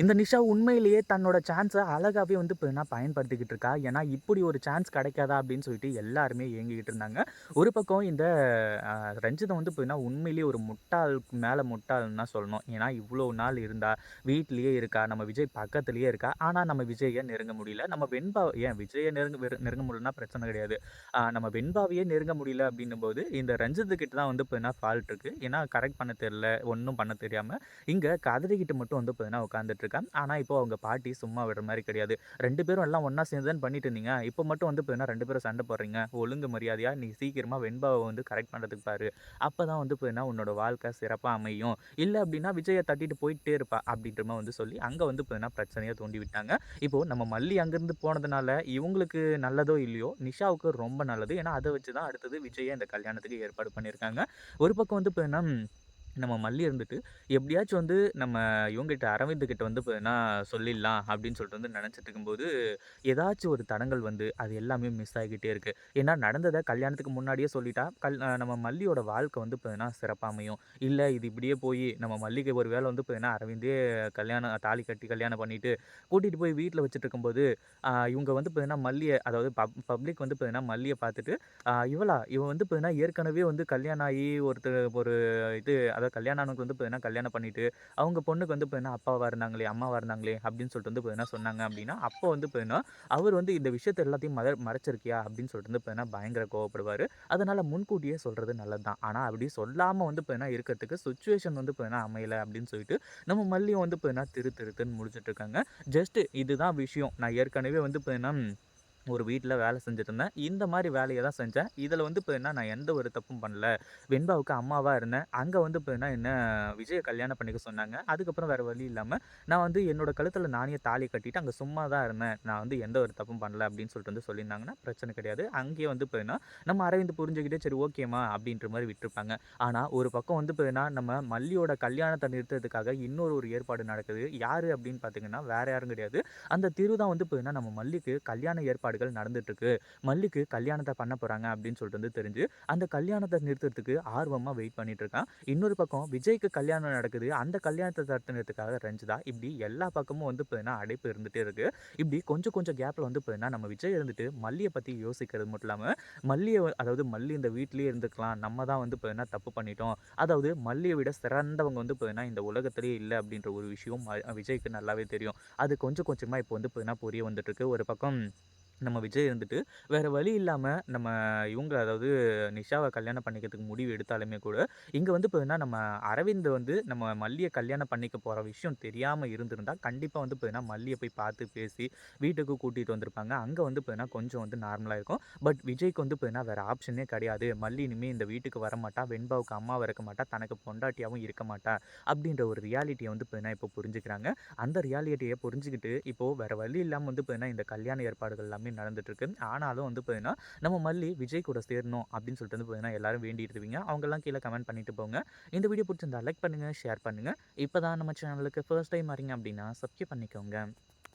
இந்த நிஷா உண்மையிலேயே தன்னோட சான்ஸை அழகாகவே வந்து இப்போ என்ன பயன்படுத்திக்கிட்டு இருக்கா? ஏன்னா இப்படி ஒரு சான்ஸ் கிடைக்காதா? அப்படின்னு சொல்லிட்டு எல்லாருமே ஏங்கிக்கிட்டு இருந்தாங்க. ஒரு பக்கம் இந்த ரஞ்சிதம் வந்து இப்போ உண்மையிலேயே ஒரு முட்டாள் மேலே முட்டாள்னு தான் சொல்லணும். ஏன்னா இவ்வளோ நாள் இருந்தா வீட்லேயே இருக்கா? நம்ம விஜய் பக்கத்துலேயே இருக்கா? ஆனால் நம்ம விஜயை நெருங்க முடியல. நம்ம வெண்பா ஏன் விஜயை நெருங்க நெருங்க முடியலன்னா பிரச்சனை கிடையாது. நம்ம வெண்பாவையே நெருங்க முடியல அப்படின்னும் போது இந்த ரஞ்சித்துக்கிட்ட தான் வந்து இப்போ ஃபால்ட் இருக்குது ஏன்னா கரெக்ட் பண்ண தெரியல ஒன்றும் பண்ண தெரியாமல் இங்கே கதிரிக்கிட்ட மட்டும் வந்து இப்போ உட்காந்துட்டு இருக்கா ஆனால் இப்போ அவங்க பாட்டி சும்மா விடுற மாதிரி கிடையாது. ரெண்டு பேரும் எல்லாம் ஒன்றா சேர்ந்து தான் பண்ணிட்டு இருந்தீங்க. இப்போ மட்டும் வந்து பார்த்தீங்கன்னா ரெண்டு பேரும் சண்டை போடுறீங்க. ஒழுங்கு மரியாதையாக நீ சீக்கிரமாக வெண்பாவை வந்து கரெக்ட் பண்ணுறதுக்கு பாரு. அப்போ தான் வந்து பார்த்தீங்கன்னா உன்னோட வாழ்க்கை சிறப்பாக அமையும். இல்லை அப்படின்னா விஜயை தட்டிட்டு போயிட்டே இருப்பா அப்படின்ற மாதிரி வந்து சொல்லி அங்கே வந்து பார்த்தீங்கன்னா பிரச்சனையை தூண்டி விட்டாங்க. இப்போ நம்ம மல்லி அங்கேருந்து போனதுனால இவங்களுக்கு நல்லதோ இல்லையோ நிஷாவுக்கு ரொம்ப நல்லது. ஏன்னா அதை வச்சு தான் அடுத்தது விஜயை இந்த கல்யாணத்துக்கு ஏற்பாடு பண்ணியிருக்காங்க. ஒரு பக்கம் வந்து பார்த்தீங்கன்னா என்ன நம்ம மல்லி இருந்துட்டு எப்படியாச்சும் வந்து நம்ம இவங்ககிட்ட அரவிந்து கிட்ட வந்து பார்த்தீங்கன்னா சொல்லிடலாம் அப்படின்னு சொல்லிட்டு வந்து நினச்சிட்டு இருக்கும்போது ஏதாச்சும் ஒரு தடங்கள் வந்து அது எல்லாமே மிஸ் ஆகிக்கிட்டே இருக்குது ஏன்னா நடந்ததை கல்யாணத்துக்கு முன்னாடியே சொல்லிட்டா கல் நம்ம மல்லியோட வாழ்க்கை வந்து பார்த்தீங்கன்னா சிறப்பாக அமையும். இல்லை இது இப்படியே போய் நம்ம மல்லிகை ஒரு வேளை வந்து பார்த்தீங்கன்னா அரவிந்தே கல்யாணம் தாலி கட்டி கல்யாணம் பண்ணிட்டு கூட்டிகிட்டு போய் வீட்டில் வச்சுட்டு இருக்கும்போது இவங்க வந்து பார்த்தீங்கன்னா மல்லியை அதாவது பப் பப்ளிக் வந்து பார்த்தீங்கன்னா மல்லியை பார்த்துட்டு இவளா இவன் வந்து பார்த்தீங்கன்னா ஏற்கனவே வந்து கல்யாணம் ஆகி ஒருத்தர் ஒரு இது அதாவது கல்யாணம் கல்யாணனுக்கு வந்து பார்த்தீங்கன்னா கல்யாணம் பண்ணிட்டு அவங்க பொண்ணுக்கு வந்து பார்த்தீங்கன்னா அப்பாவாக இருந்தாங்களே அம்மாவாக இருந்தாங்களே அப்படின்னு சொல்லிட்டு வந்து பார்த்தீங்கன்னா சொன்னாங்க அப்படின்னா அப்போ வந்து பார்த்தீங்கன்னா அவர் வந்து இந்த விஷயத்தை எல்லாத்தையும் மத மறைச்சிருக்கியா அப்படின்னு சொல்லிட்டு வந்து பார்த்தீங்கன்னா பயங்கர கோவப்படுவார். அதனால் முன்கூட்டியே சொல்கிறது நல்லது தான் ஆனால் அப்படி சொல்லாமல் வந்து பார்த்தீங்கன்னா இருக்கிறதுக்கு சுச்சுவேஷன் வந்து பார்த்தீங்கன்னா அமையலை அப்படின்னு சொல்லிட்டு நம்ம மல்லியும் வந்து பார்த்தீங்கன்னா திரு திருத்துன்னு முடிச்சிட்டு இருக்காங்க. ஜஸ்ட் இதுதான் விஷயம். நான் ஏற்கனவே வந்து பார்த்தீங்கன்னா ஒரு வீட்டில் வேலை செஞ்சுட்டு இருந்தேன் இந்த மாதிரி வேலையை தான் செஞ்சேன். இதில் வந்து இப்போ என்ன நான் எந்த ஒரு தப்பும் பண்ணல. வெண்பாவுக்கு அம்மாவாக இருந்தேன். அங்கே வந்து இப்போ என்ன விஜயை கல்யாணம் பண்ணிக்க சொன்னாங்க. அதுக்கப்புறம் வேறு வழி இல்லாமல் நான் வந்து என்னோட கழுத்தில் நானே தாலி கட்டிட்டு அங்கே சும்மா தான் இருந்தேன். நான் வந்து எந்த ஒரு தப்பும் பண்ணல அப்படின்னு சொல்லிட்டு வந்து சொல்லியிருந்தாங்கன்னா பிரச்சனை கிடையாது. அங்கேயே வந்து இப்போ என்ன நம்ம அரவிந்த் புரிஞ்சுக்கிட்டே சரி ஓகேம்மா அப்படின்ற மாதிரி விட்டுருப்பாங்க. ஆனால் ஒரு பக்கம் வந்து இப்போ என்ன நம்ம மல்லியோட கல்யாணத்தை நிறுத்துறதுக்காக இன்னொரு ஒரு ஏற்பாடு நடக்குது. யார் அப்படின்னு பார்த்தீங்கன்னா வேறு யாரும் கிடையாது. அந்த திரு தான் வந்து இப்போ என்ன நம்ம மல்லிக்கு கல்யாண ஏற்பாடு நடந்துட்டு இருக்கு மல்லிக்கு கல்யாணத்தை பண்ண போறாங்க அப்படின்னு சொல்லிட்டு வந்து தெரிஞ்சு அந்த கல்யாணத்தை நிறுத்துறதுக்கு ஆர்வமாக வெயிட் பண்ணிட்டு இருக்கான் இன்னொரு பக்கம் விஜய்க்கு கல்யாணம் நடக்குது. அந்த கல்யாணத்தை தடுத்துனதுக்காக ரஞ்சிதா இப்படி எல்லா பக்கமும் வந்து பார்த்தீங்கன்னா அடைப்பு இருந்துகிட்டே இருக்கு. இப்படி கொஞ்சம் கொஞ்சம் கேப்பில் வந்து பார்த்தீங்கன்னா நம்ம விஜய் இருந்துட்டு மல்லியை பற்றி யோசிக்கிறது மட்டும் இல்லாமல் மல்லியை அதாவது மல்லி இந்த வீட்லேயே இருந்துக்கலாம். நம்ம தான் வந்து பார்த்தீங்கன்னா தப்பு பண்ணிட்டோம். அதாவது மல்லியை விட சிறந்தவங்க வந்து பார்த்தீங்கன்னா இந்த உலகத்திலேயே இல்லை அப்படின்ற ஒரு விஷயம் விஜய்க்கு நல்லாவே தெரியும். அது கொஞ்சம் கொஞ்சமாக இப்போ வந்து பார்த்தீங்கன்னா புரிய வந்துட்டு இருக்கு ஒரு பக்கம் நம்ம விஜய் இருந்துட்டு வேறு வழி இல்லாமல் நம்ம இவங்க அதாவது நிஷாவை கல்யாணம் பண்ணிக்கிறதுக்கு முடிவு எடுத்தாலுமே கூட இங்கே வந்து பார்த்தீங்கன்னா நம்ம அரவிந்த் வந்து நம்ம மல்லியை கல்யாணம் பண்ணிக்க போகிற விஷயம் தெரியாமல் இருந்திருந்தால் கண்டிப்பாக வந்து பார்த்தீங்கன்னா மல்லியை போய் பார்த்து பேசி வீட்டுக்கு கூட்டிகிட்டு வந்திருப்பாங்க. அங்கே வந்து பார்த்தீங்கன்னா கொஞ்சம் வந்து நார்மலாக இருக்கும். பட் விஜய்க்கு வந்து பார்த்தீங்கன்னா வேறு ஆப்ஷனே கிடையாது. மல்லி இனிமேல் இந்த வீட்டுக்கு வரமாட்டா வெண்பாவுக்கு அம்மாவை இருக்க மாட்டா தனக்கு பொண்டாட்டியாகவும் இருக்க மாட்டா அப்படின்ற ஒரு ரியாலிட்டியை வந்து பார்த்தீங்கன்னா இப்போ புரிஞ்சுக்கிறாங்க. அந்த ரியாலிட்டியை புரிஞ்சுக்கிட்டு இப்போது வேறு வழி இல்லாமல் வந்து பார்த்தீங்கன்னா இந்த கல்யாண ஏற்பாடுகள் எல்லாமே நடந்துட்டு இருக்கு ஆனாலும் வந்து பார்த்தீங்கன்னா நம்ம மல்லி விஜய் கூட சேரணும் அப்படின்னு சொல்லிட்டு வந்து பார்த்தீங்கன்னா எல்லாரும் வேண்டிட்டு இருப்பீங்க. அவங்கெல்லாம் கீழே கமெண்ட் பண்ணிட்டு போங்க. இந்த வீடியோ பிடிச்சிருந்தா லைக் பண்ணுங்கள் ஷேர் பண்ணுங்கள் இப்போ தான் நம்ம சேனலுக்கு ஃபர்ஸ்ட் டைம் வரீங்க அப்படின்னா சப்ஸ்கிரைப் பண்ணிக்கோங்க.